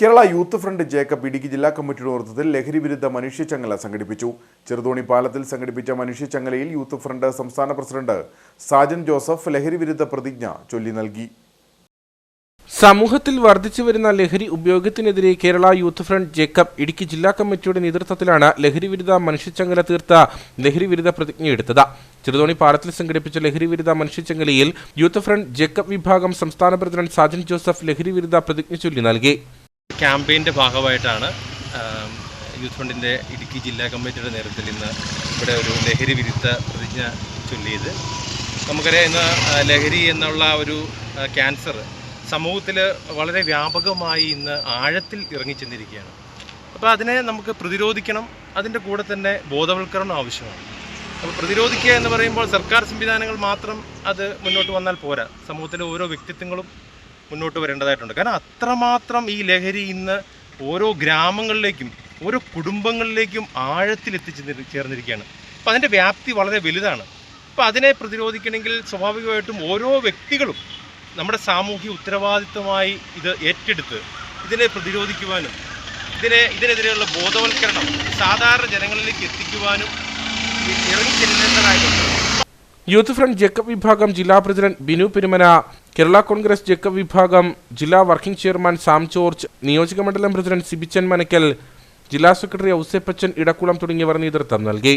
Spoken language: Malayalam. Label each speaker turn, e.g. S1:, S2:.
S1: കേരള യൂത്ത് ഫ്രണ്ട് ജേക്കബ് ഇടുക്കി ജില്ലാ കമ്മിറ്റിയുടെ നേതൃത്വത്തിൽ ലഹരി വിരുദ്ധ മനുഷ്യച്ചങ്ങല സംഘടിപ്പിച്ചു. ചെറുതോണി പാലത്തിൽ സംഘടിപ്പിച്ച മനുഷ്യച്ചങ്ങലയിൽ യൂത്ത് ഫ്രണ്ട് സംസ്ഥാന പ്രസിഡന്റ് സാജൻ ജോസഫ് ലഹരി വിരുദ്ധ പ്രതിജ്ഞ ചൊല്ലി നൽകി.
S2: സമൂഹത്തിൽ വർദ്ധിച്ചു വരുന്ന ലഹരി ഉപയോഗത്തിനെതിരെ കേരള യൂത്ത് ഫ്രണ്ട് ജേക്കബ് ഇടുക്കി ജില്ലാ കമ്മിറ്റിയുടെ നേതൃത്വത്തിലാണ് ലഹരി വിരുദ്ധ മനുഷ്യച്ചങ്ങല തീർത്ത ലഹരി വിരുദ്ധ പ്രതിജ്ഞയെടുത്തത് ചെറുതോണി പാലത്തിൽ സംഘടിപ്പിച്ച ലഹരി വിരുദ്ധ മനുഷ്യച്ചങ്ങലയിൽ യൂത്ത് ഫ്രണ്ട് ജേക്കബ് വിഭാഗം സംസ്ഥാന പ്രസിഡന്റ് സാജൻ ജോസഫ് ലഹരി വിരുദ്ധ പ്രതിജ്ഞ ചൊല്ലി നൽകി.
S3: ക്യാമ്പയിന്റെ ഭാഗമായിട്ടാണ് യൂത്ത് ഫണ്ടിന്റെ ഇടുക്കി ജില്ലാ കമ്മിറ്റിയുടെ നേതൃത്വത്തിൽ ഇന്ന് ഇവിടെ ഒരു ലഹരി വിരുദ്ധ പ്രതിജ്ഞ ചൊല്ലിയത്. നമുക്കറിയാം ഇന്ന് ലഹരി എന്നുള്ള ഒരു ക്യാൻസർ സമൂഹത്തിൽ വളരെ വ്യാപകമായി ഇന്ന് ആഴത്തിൽ ഇറങ്ങിച്ചെന്നിരിക്കുകയാണ്. അപ്പോൾ അതിനെ നമുക്ക് പ്രതിരോധിക്കണം അതിന്റെ കൂടെ തന്നെ ബോധവൽക്കരണം ആവശ്യമാണ്. അപ്പോൾ പ്രതിരോധിക്കുക എന്ന് പറയുമ്പോൾ സർക്കാർ സംവിധാനങ്ങൾ മാത്രം അത് മുന്നോട്ട് വന്നാൽ പോരാ. സമൂഹത്തിലെ ഓരോ വ്യക്തിത്വങ്ങളും മുന്നോട്ട് വരേണ്ടതായിട്ടുണ്ട്. കാരണം അത്രമാത്രം ഈ ലഹരി ഇന്ന് ഓരോ ഗ്രാമങ്ങളിലേക്കും ഓരോ കുടുംബങ്ങളിലേക്കും ആഴത്തിൽ എത്തിച്ചേർന്നി- ചേർന്നിരിക്കുകയാണ്. അപ്പോൾ അതിന്റെ വ്യാപ്തി വളരെ വലുതാണ്. അപ്പോൾ അതിനെ പ്രതിരോധിക്കണമെങ്കിൽ സ്വാഭാവികമായിട്ടും ഓരോ വ്യക്തികളും നമ്മുടെ സാമൂഹ്യ ഉത്തരവാദിത്വമായി ഇത് ഏറ്റെടുത്ത് ഇതിനെ പ്രതിരോധിക്കുവാനും ഇതിനെ ഇതിനെതിരെയുള്ള ബോധവൽക്കരണം സാധാരണ ജനങ്ങളിലേക്ക് എത്തിക്കുവാനും ഇറങ്ങിച്ചെല്ലേണ്ടതായിട്ടുണ്ട്
S2: യൂത്ത് ഫ്രണ്ട് ജേക്കബ് വിഭാഗം ജില്ലാ പ്രസിഡന്റ് ബിനു പെരുമന കേരള കോൺഗ്രസ് ജേക്കബ് വിഭാഗം ജില്ലാ വർക്കിംഗ് ചെയർമാൻ സാം ജോർജ് നിയോജക മണ്ഡലം പ്രസിഡന്റ് സിബിച്ചൻ മനക്കൽ ജില്ലാ സെക്രട്ടറി ഔസേപ്പച്ചൻ ഇടക്കുളം തുടങ്ങിയവർ നേതൃത്വം നൽകി.